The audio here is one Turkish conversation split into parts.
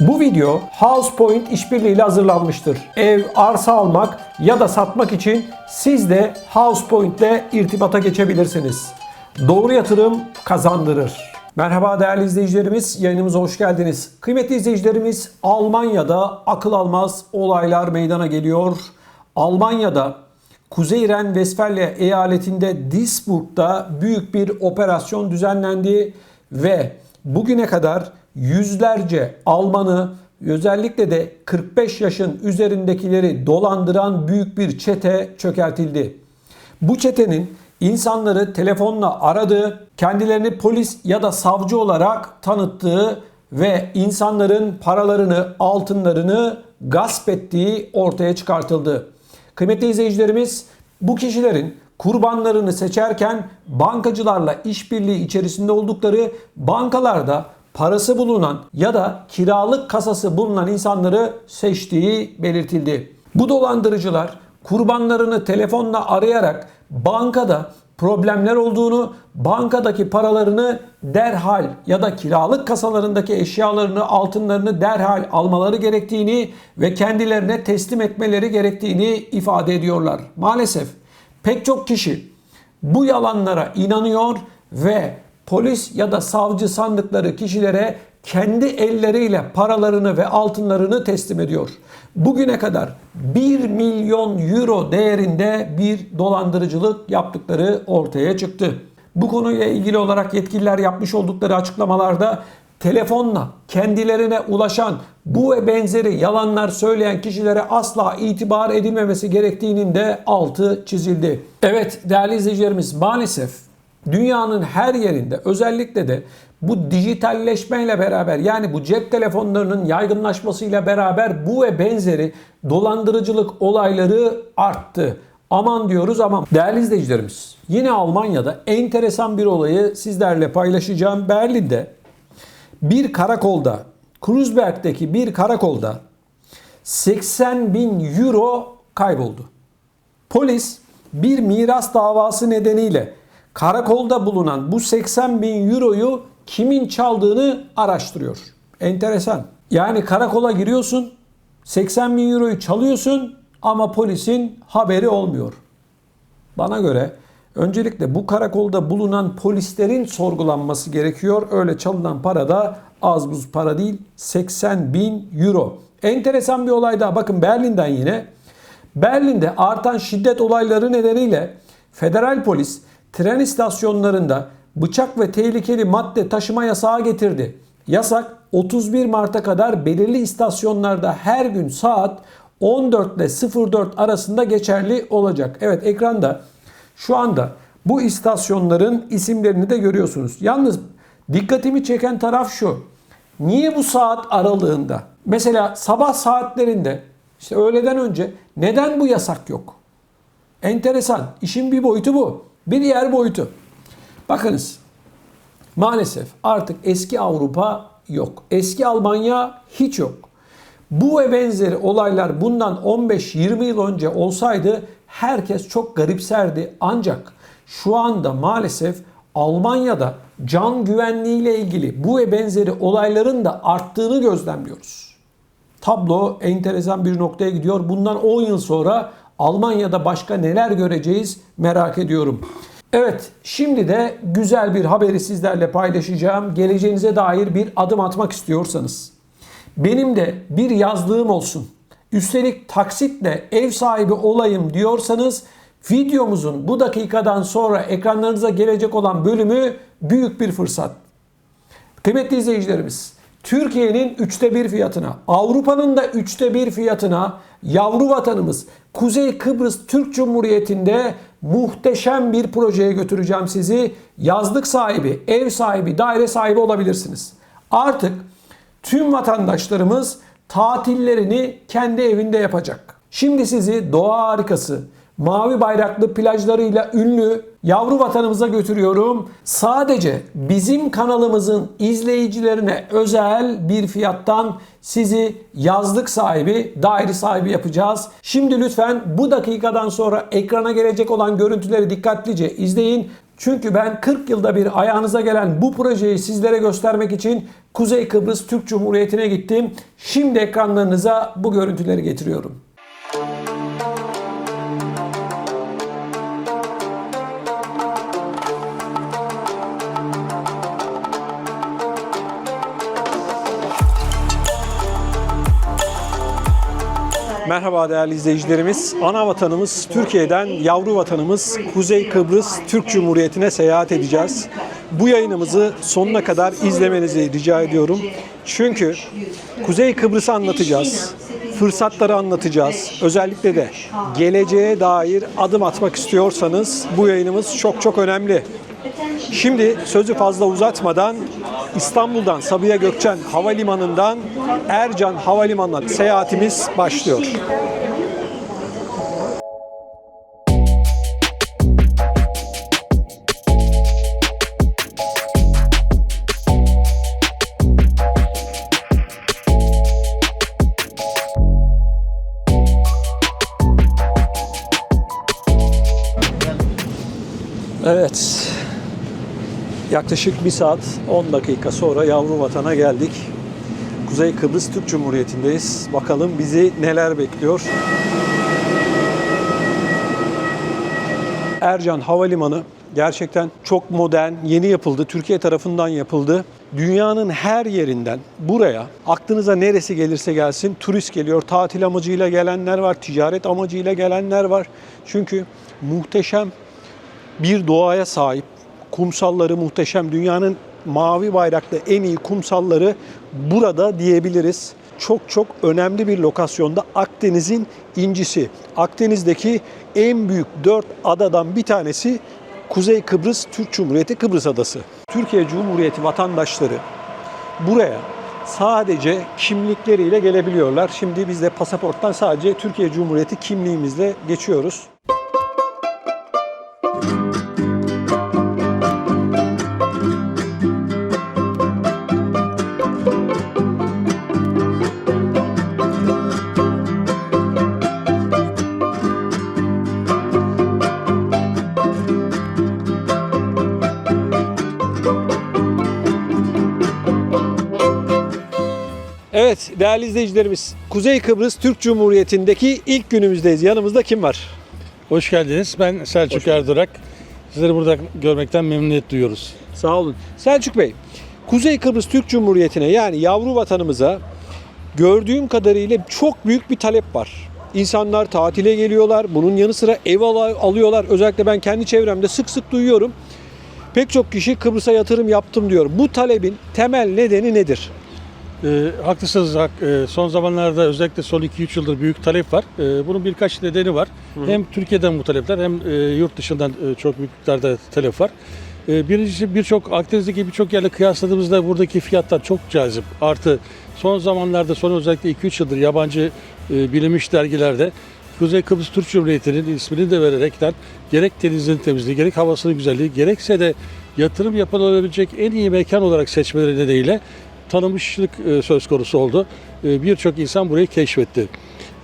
Bu video HousePoint işbirliğiyle hazırlanmıştır. Ev, arsa almak ya da satmak için siz de HousePoint ile irtibata geçebilirsiniz. Doğru yatırım kazandırır. Merhaba değerli izleyicilerimiz, yayınımıza hoş geldiniz. Kıymetli izleyicilerimiz, Almanya'da akıl almaz olaylar meydana geliyor. Almanya'da Kuzey Ren-Vesfalya eyaletinde Duisburg'da büyük bir operasyon düzenlendi ve bugüne kadar yüzlerce Almanı özellikle de 45 yaşın üzerindekileri dolandıran büyük bir çete çökertildi. Bu çetenin insanları telefonla aradığı, kendilerini polis ya da savcı olarak tanıttığı ve insanların paralarını, altınlarını gasp ettiği ortaya çıkartıldı. Kıymetli izleyicilerimiz, bu kişilerin kurbanlarını seçerken bankacılarla işbirliği içerisinde oldukları bankalarda parası bulunan ya da kiralık kasası bulunan insanları seçtiği belirtildi. Bu dolandırıcılar kurbanlarını telefonla arayarak bankada problemler olduğunu, bankadaki paralarını derhal ya da kiralık kasalarındaki eşyalarını, altınlarını derhal almaları gerektiğini ve kendilerine teslim etmeleri gerektiğini ifade ediyorlar. Maalesef pek çok kişi bu yalanlara inanıyor ve polis ya da savcı sandıkları kişilere kendi elleriyle paralarını ve altınlarını teslim ediyor. Bugüne kadar 1 milyon euro değerinde bir dolandırıcılık yaptıkları ortaya çıktı. Bu konuyla ilgili olarak yetkililer yapmış oldukları açıklamalarda telefonla kendilerine ulaşan bu ve benzeri yalanlar söyleyen kişilere asla itibar edilmemesi gerektiğinin de altı çizildi. Evet değerli izleyicilerimiz maalesef dünyanın her yerinde özellikle de bu dijitalleşmeyle beraber yani bu cep telefonlarının yaygınlaşmasıyla beraber bu ve benzeri dolandırıcılık olayları arttı. Aman diyoruz ama değerli izleyicilerimiz yine Almanya'da enteresan bir olayı sizlerle paylaşacağım. Berlin'de bir karakolda Kreuzberg'deki bir karakolda 80 bin euro kayboldu. Polis bir miras davası nedeniyle karakolda bulunan bu 80 bin euroyu kimin çaldığını araştırıyor. Enteresan. Yani karakola giriyorsun, 80 bin euroyu çalıyorsun ama polisin haberi olmuyor. Bana göre öncelikle bu karakolda bulunan polislerin sorgulanması gerekiyor. Öyle çalınan para da az buz para değil 80 bin euro. Enteresan bir olay daha bakın Berlin'den yine. Berlin'de artan şiddet olayları nedeniyle federal polis tren istasyonlarında bıçak ve tehlikeli madde taşıma yasağı getirdi. Yasak 31 Mart'a kadar belirli istasyonlarda her gün saat 14 ile 04 arasında geçerli olacak. Evet ekranda şu anda bu istasyonların isimlerini de görüyorsunuz. Yalnız dikkatimi çeken taraf şu. Niye bu saat aralığında? Mesela sabah saatlerinde işte öğleden önce neden bu yasak yok? Enteresan. İşin bir boyutu bu. Bir diğer boyutu. Bakınız maalesef artık eski Avrupa yok. Eski Almanya hiç yok. Bu ve benzeri olaylar bundan 15-20 yıl önce olsaydı herkes çok garipserdi. Ancak şu anda maalesef Almanya'da can güvenliği ile ilgili bu ve benzeri olayların da arttığını gözlemliyoruz. Tablo enteresan bir noktaya gidiyor. Bundan 10 yıl sonra Almanya'da başka neler göreceğiz merak ediyorum. Evet, şimdi de güzel bir haberi sizlerle paylaşacağım. Geleceğinize dair bir adım atmak istiyorsanız. Benim de bir yazlığım olsun. Üstelik taksitle ev sahibi olayım diyorsanız videomuzun bu dakikadan sonra ekranlarınıza gelecek olan bölümü büyük bir fırsat. Kıymetli izleyicilerimiz, Türkiye'nin üçte bir fiyatına, Avrupa'nın da üçte bir fiyatına yavru vatanımız Kuzey Kıbrıs Türk Cumhuriyeti'nde muhteşem bir projeye götüreceğim sizi. Yazlık sahibi, ev sahibi, daire sahibi olabilirsiniz. Artık tüm vatandaşlarımız tatillerini kendi evinde yapacak. Şimdi sizi doğa harikası, mavi bayraklı plajlarıyla ünlü yavru vatanımıza götürüyorum. Sadece bizim kanalımızın izleyicilerine özel bir fiyattan sizi yazlık sahibi, daire sahibi yapacağız. Şimdi lütfen bu dakikadan sonra ekrana gelecek olan görüntüleri dikkatlice izleyin. Çünkü ben 40 yılda bir ayağınıza gelen bu projeyi sizlere göstermek için Kuzey Kıbrıs Türk Cumhuriyeti'ne gittim. Şimdi ekranlarınıza bu görüntüleri getiriyorum. Merhaba değerli izleyicilerimiz. Ana vatanımız Türkiye'den yavru vatanımız Kuzey Kıbrıs Türk Cumhuriyeti'ne seyahat edeceğiz. Bu yayınımızı sonuna kadar izlemenizi rica ediyorum. Çünkü Kuzey Kıbrıs'ı anlatacağız. Fırsatları anlatacağız. Özellikle de geleceğe dair adım atmak istiyorsanız bu yayınımız çok çok önemli. Şimdi sözü fazla uzatmadan İstanbul'dan Sabiha Gökçen Havalimanı'ndan Ercan Havalimanı'na seyahatimiz başlıyor. Evet. Yaklaşık 1 saat 10 dakika sonra yavru vatana geldik. Kuzey Kıbrıs Türk Cumhuriyeti'ndeyiz. Bakalım bizi neler bekliyor. Ercan Havalimanı gerçekten çok modern, yeni yapıldı. Türkiye tarafından yapıldı. Dünyanın her yerinden buraya aklınıza neresi gelirse gelsin turist geliyor. Tatil amacıyla gelenler var, ticaret amacıyla gelenler var. Çünkü muhteşem bir doğaya sahip. Kumsalları muhteşem. Dünyanın mavi bayraklı en iyi kumsalları burada diyebiliriz. Çok çok önemli bir lokasyonda Akdeniz'in incisi. Akdeniz'deki en büyük dört adadan bir tanesi Kuzey Kıbrıs Türk Cumhuriyeti Kıbrıs Adası. Türkiye Cumhuriyeti vatandaşları buraya sadece kimlikleriyle gelebiliyorlar. Şimdi biz de pasaporttan sadece Türkiye Cumhuriyeti kimliğimizle geçiyoruz. Değerli izleyicilerimiz Kuzey Kıbrıs Türk Cumhuriyeti'ndeki ilk günümüzdeyiz. Yanımızda kim var? Hoş geldiniz. Ben Selçuk Erdurak. Sizleri burada görmekten memnuniyet duyuyoruz. Sağ olun. Selçuk Bey, Kuzey Kıbrıs Türk Cumhuriyeti'ne yani yavru vatanımıza gördüğüm kadarıyla çok büyük bir talep var. İnsanlar tatile geliyorlar. Bunun yanı sıra ev al- alıyorlar. Özellikle ben kendi çevremde sık sık duyuyorum. Pek çok kişi Kıbrıs'a yatırım yaptım diyor. Bu talebin temel nedeni nedir? Ee, haklısınız. Hak, e, son zamanlarda özellikle son 2-3 yıldır büyük talep var. Ee, bunun birkaç nedeni var. Hem Türkiye'den bu talepler hem e, yurt dışından e, çok büyük miktarda talep var. E, birincisi birçok Akdeniz'deki birçok yerle kıyasladığımızda buradaki fiyatlar çok cazip. Artı son zamanlarda son özellikle 2-3 yıldır yabancı e, bilinmiş dergilerde Kuzey Kıbrıs Türk Cumhuriyeti'nin ismini de vererekten gerek denizin temizliği, gerek havasının güzelliği, gerekse de yatırım yapılabilecek en iyi mekan olarak seçmeleri nedeniyle tanınmışlık e, söz konusu oldu. E, Birçok insan burayı keşfetti.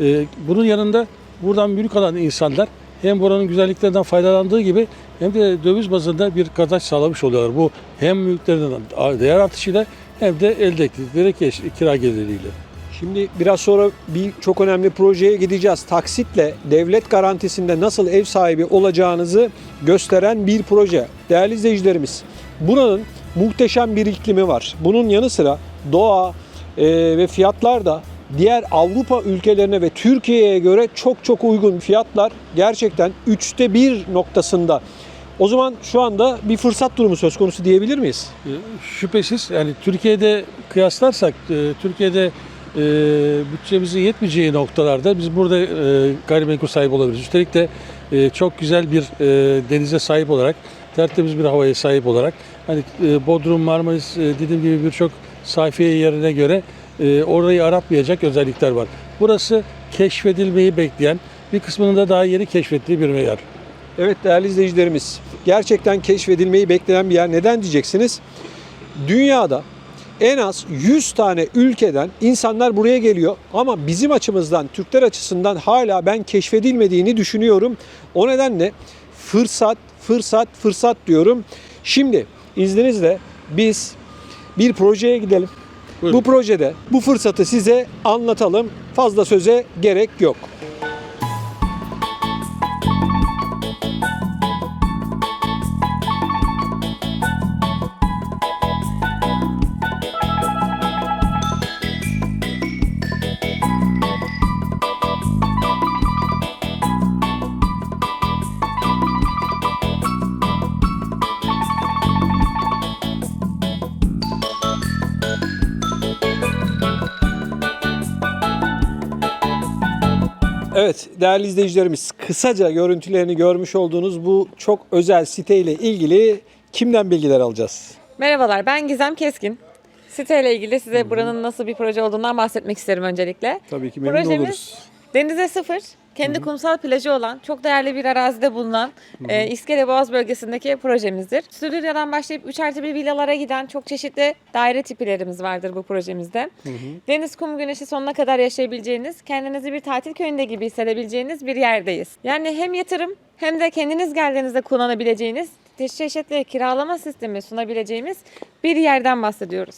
E, Bunun yanında buradan mülk alan insanlar hem buranın güzelliklerinden faydalandığı gibi hem de döviz bazında bir kazanç sağlamış oluyorlar. Bu hem mülklerinin değer artışıyla hem de elde ettikleri kira geliriyle. Şimdi biraz sonra bir çok önemli projeye gideceğiz. Taksitle devlet garantisinde nasıl ev sahibi olacağınızı gösteren bir proje. Değerli izleyicilerimiz, buranın muhteşem bir iklimi var. Bunun yanı sıra doğa e, ve fiyatlar da diğer Avrupa ülkelerine ve Türkiye'ye göre çok çok uygun fiyatlar gerçekten üçte bir noktasında. O zaman şu anda bir fırsat durumu söz konusu diyebilir miyiz? E, Şüphesiz yani Türkiye'de kıyaslarsak e, Türkiye'de e, bütçemizin yetmeyeceği noktalarda biz burada e, gayrimenkul sahibi olabiliriz. Üstelik de e, çok güzel bir e, denize sahip olarak, tertemiz bir havaya sahip olarak hani e, Bodrum, Marmaris, e, dediğim gibi birçok sayfiye yerine göre e, orayı aratmayacak özellikler var. Burası keşfedilmeyi bekleyen, bir kısmının da daha yeni keşfettiği bir yer. Evet değerli izleyicilerimiz, gerçekten keşfedilmeyi bekleyen bir yer. Neden diyeceksiniz? Dünyada en az 100 tane ülkeden insanlar buraya geliyor ama bizim açımızdan, Türkler açısından hala ben keşfedilmediğini düşünüyorum. O nedenle fırsat, fırsat, fırsat diyorum. Şimdi izninizle biz bir projeye gidelim. Buyurun. Bu projede bu fırsatı size anlatalım. Fazla söze gerek yok. Evet değerli izleyicilerimiz kısaca görüntülerini görmüş olduğunuz bu çok özel siteyle ilgili kimden bilgiler alacağız? Merhabalar, ben Gizem Keskin. Siteyle ilgili size buranın nasıl bir proje olduğundan bahsetmek isterim öncelikle. Tabii ki memnun Projemiz oluruz. denize sıfır, kendi kumsal plajı olan, çok değerli bir arazide bulunan e, İskele Boğaz bölgesindeki projemizdir. Stüdyodan başlayıp 3 artı bir villalara giden çok çeşitli daire tipilerimiz vardır bu projemizde. Deniz, kum, güneşi sonuna kadar yaşayabileceğiniz, kendinizi bir tatil köyünde gibi hissedebileceğiniz bir yerdeyiz. Yani hem yatırım hem de kendiniz geldiğinizde kullanabileceğiniz çeşitli kiralama sistemi sunabileceğimiz bir yerden bahsediyoruz.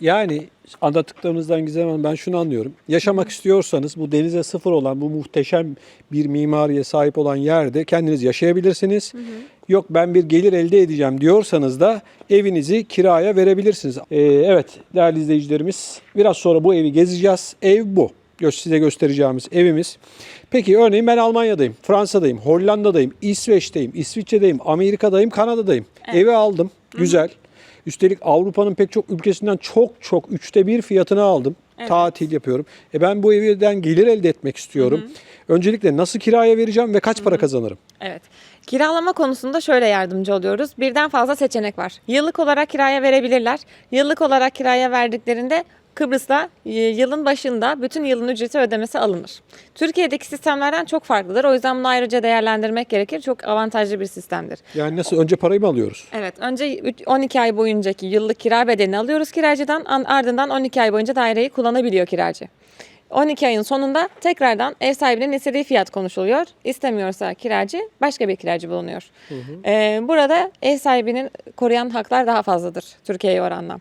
Yani anlattıklarınızdan Gizem Hanım ben şunu anlıyorum. Yaşamak istiyorsanız bu denize sıfır olan bu muhteşem bir mimariye sahip olan yerde kendiniz yaşayabilirsiniz. Yok ben bir gelir elde edeceğim diyorsanız da evinizi kiraya verebilirsiniz. Ee, evet değerli izleyicilerimiz biraz sonra bu evi gezeceğiz. Ev bu. Size göstereceğimiz evimiz. Peki örneğin ben Almanya'dayım, Fransa'dayım, Hollanda'dayım, İsveç'teyim, İsviçre'deyim, Amerika'dayım, Kanada'dayım. Evi aldım. Güzel. Üstelik Avrupa'nın pek çok ülkesinden çok çok üçte bir fiyatını aldım. Tatil yapıyorum. E ben bu evden gelir elde etmek istiyorum. Öncelikle nasıl kiraya vereceğim ve kaç para kazanırım? Evet. Kiralama konusunda şöyle yardımcı oluyoruz. Birden fazla seçenek var. Yıllık olarak kiraya verebilirler. Yıllık olarak kiraya verdiklerinde Kıbrıs'ta e, yılın başında bütün yılın ücreti ödemesi alınır. Türkiye'deki sistemlerden çok farklıdır. O yüzden bunu ayrıca değerlendirmek gerekir. Çok avantajlı bir sistemdir. Yani nasıl önce parayı mı alıyoruz? Evet, önce üç- 12 ay boyuncaki yıllık kira bedelini alıyoruz kiracıdan. An- Ardından 12 ay boyunca daireyi kullanabiliyor kiracı. 12 ayın sonunda tekrardan ev sahibinin istediği fiyat konuşuluyor. İstemiyorsa kiracı başka bir kiracı bulunuyor. Ee, burada ev sahibinin koruyan haklar daha fazladır Türkiye'ye oranla.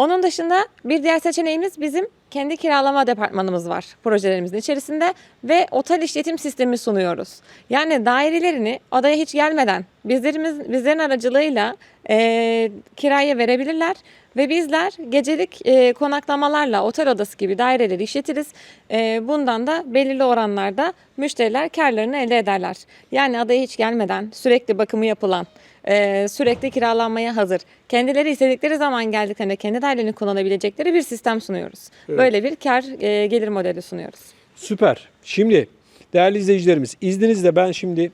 Onun dışında bir diğer seçeneğimiz bizim kendi kiralama departmanımız var projelerimizin içerisinde ve otel işletim sistemi sunuyoruz. Yani dairelerini adaya hiç gelmeden bizlerimiz bizlerin aracılığıyla e, kiraya verebilirler ve bizler gecelik e, konaklamalarla otel odası gibi daireleri işletiriz. E, bundan da belirli oranlarda müşteriler karlarını elde ederler. Yani adaya hiç gelmeden sürekli bakımı yapılan, e, sürekli kiralanmaya hazır, kendileri istedikleri zaman geldiklerinde kendi dairelerini kullanabilecekleri bir sistem sunuyoruz. Böyle bir kar e, gelir modeli sunuyoruz. Süper. Şimdi değerli izleyicilerimiz izninizle ben şimdi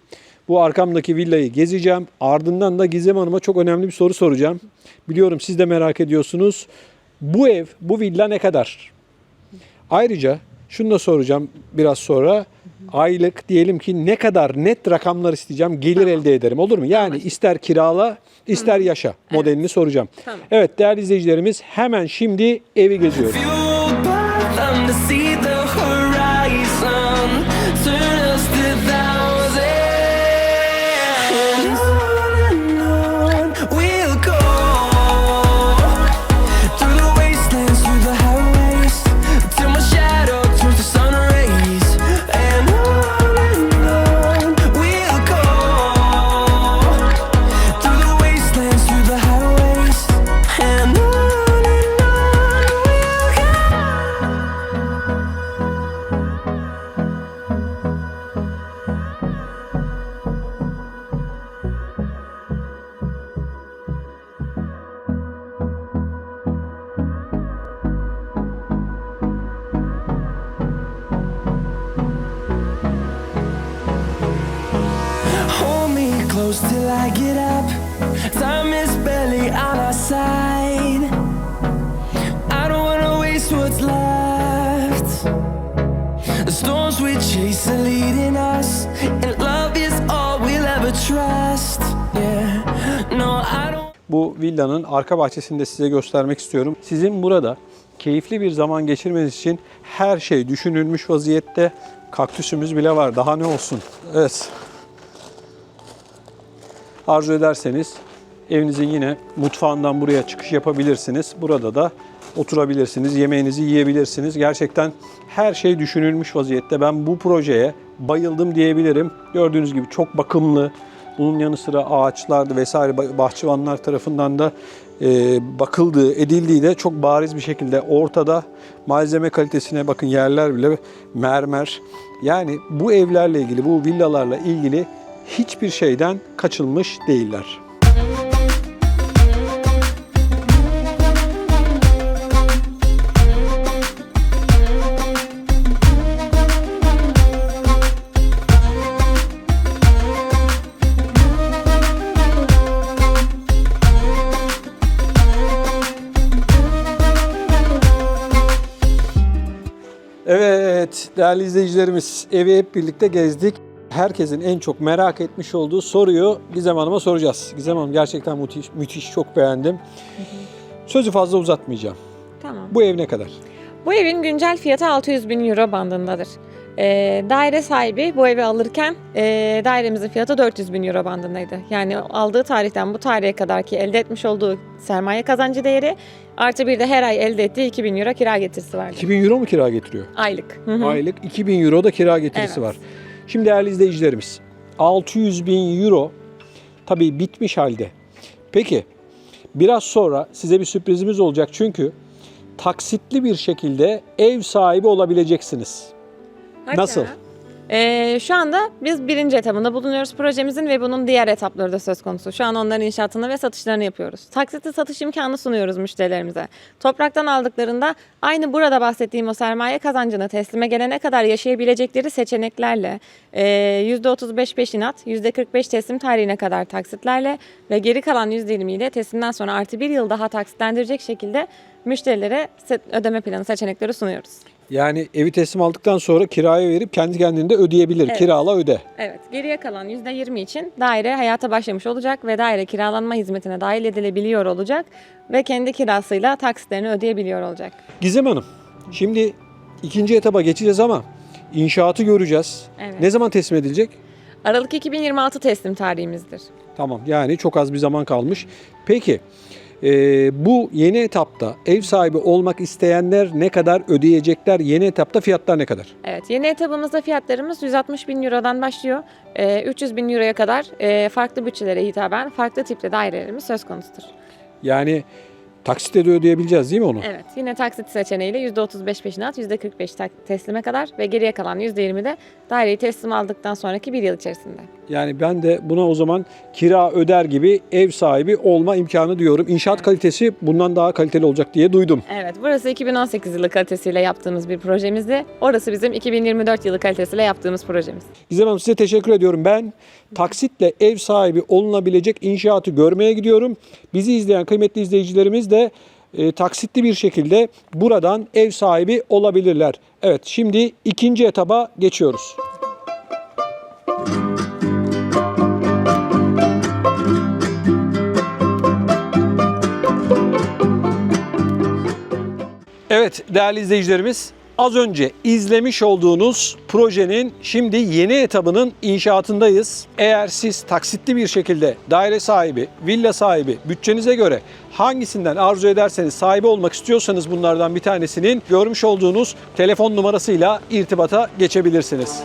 bu arkamdaki villayı gezeceğim. Ardından da Gizem Hanım'a çok önemli bir soru soracağım. Biliyorum siz de merak ediyorsunuz. Bu ev, bu villa ne kadar? Ayrıca şunu da soracağım biraz sonra. Aylık diyelim ki ne kadar net rakamlar isteyeceğim, gelir elde ederim. Olur mu? Yani ister kirala, ister yaşa modelini soracağım. Tamam. Evet değerli izleyicilerimiz hemen şimdi evi geziyoruz. Waste what's left. The storms we chase are leading us, and love is all we'll ever trust. Yeah, no, I don't. Bu villanın arka bahçesini de size göstermek istiyorum. Sizin burada keyifli bir zaman geçirmeniz için her şey düşünülmüş vaziyette. Kaktüsümüz bile var. Daha ne olsun? Evet. Arzu ederseniz evinizin yine mutfağından buraya çıkış yapabilirsiniz. Burada da oturabilirsiniz, yemeğinizi yiyebilirsiniz. Gerçekten her şey düşünülmüş vaziyette. Ben bu projeye bayıldım diyebilirim. Gördüğünüz gibi çok bakımlı. Bunun yanı sıra ağaçlar vesaire bah- bahçıvanlar tarafından da e, bakıldığı, edildiği de çok bariz bir şekilde ortada. Malzeme kalitesine bakın yerler bile mermer. Yani bu evlerle ilgili, bu villalarla ilgili hiçbir şeyden kaçılmış değiller. Evet değerli izleyicilerimiz evi hep birlikte gezdik. Herkesin en çok merak etmiş olduğu soruyu Gizem Hanım'a soracağız. Gizem Hanım gerçekten müthiş, müthiş çok beğendim. Sözü fazla uzatmayacağım. Tamam. Bu ev ne kadar? Bu evin güncel fiyatı 600 bin euro bandındadır. Ee, daire sahibi bu evi alırken e, dairemizin fiyatı 400 bin euro bandındaydı. Yani aldığı tarihten bu tarihe kadar ki elde etmiş olduğu sermaye kazancı değeri artı bir de her ay elde ettiği 2000 euro kira getirisi vardı. 2000 euro mu kira getiriyor? Aylık. Hı hı. Aylık 2000 euro da kira getirisi Evet. var. Şimdi değerli izleyicilerimiz 600 bin euro tabii bitmiş halde. Peki biraz sonra size bir sürprizimiz olacak çünkü taksitli bir şekilde ev sahibi olabileceksiniz. Hadi Nasıl? ya. Ee, şu anda biz birinci etabında bulunuyoruz projemizin ve bunun diğer etapları da söz konusu. Şu an onların inşaatını ve satışlarını yapıyoruz. Taksitli satış imkanı sunuyoruz müşterilerimize. Topraktan aldıklarında aynı burada bahsettiğim o sermaye kazancını teslime gelene kadar yaşayabilecekleri seçeneklerle e, %35 peşinat, %45 teslim tarihine kadar taksitlerle ve geri kalan %20 ile teslimden sonra artı bir yıl daha taksitlendirecek şekilde müşterilere ödeme planı seçenekleri sunuyoruz. Yani evi teslim aldıktan sonra kiraya verip kendi kendine de ödeyebilir. Evet. Kirala öde. Evet, geriye kalan %20 için daire hayata başlamış olacak ve daire kiralanma hizmetine dahil edilebiliyor olacak ve kendi kirasıyla taksitlerini ödeyebiliyor olacak. Gizem Hanım, şimdi ikinci etaba geçeceğiz ama inşaatı göreceğiz. Evet. Ne zaman teslim edilecek? Aralık 2026 teslim tarihimizdir. Tamam yani çok az bir zaman kalmış. Peki e, bu yeni etapta ev sahibi olmak isteyenler ne kadar ödeyecekler? Yeni etapta fiyatlar ne kadar? Evet, yeni etabımızda fiyatlarımız 160 bin Euro'dan başlıyor. Ee, 300 bin Euro'ya kadar e, farklı bütçelere hitaben farklı tipte dairelerimiz söz konusudur. Yani taksitle de ödeyebileceğiz değil mi onu? Evet, yine taksit seçeneğiyle %35 peşinat, %45 tak- teslime kadar ve geriye kalan %20 de daireyi teslim aldıktan sonraki bir yıl içerisinde. Yani ben de buna o zaman kira öder gibi ev sahibi olma imkanı diyorum. İnşaat kalitesi bundan daha kaliteli olacak diye duydum. Evet, burası 2018 yılı kalitesiyle yaptığımız bir projemizdi. Orası bizim 2024 yılı kalitesiyle yaptığımız projemiz. Gizem Hanım size teşekkür ediyorum. Ben taksitle ev sahibi olunabilecek inşaatı görmeye gidiyorum. Bizi izleyen kıymetli izleyicilerimiz de e, taksitli bir şekilde buradan ev sahibi olabilirler. Evet şimdi ikinci etaba geçiyoruz. Evet değerli izleyicilerimiz az önce izlemiş olduğunuz projenin şimdi yeni etabının inşaatındayız. Eğer siz taksitli bir şekilde daire sahibi, villa sahibi bütçenize göre hangisinden arzu ederseniz sahibi olmak istiyorsanız bunlardan bir tanesinin görmüş olduğunuz telefon numarasıyla irtibata geçebilirsiniz.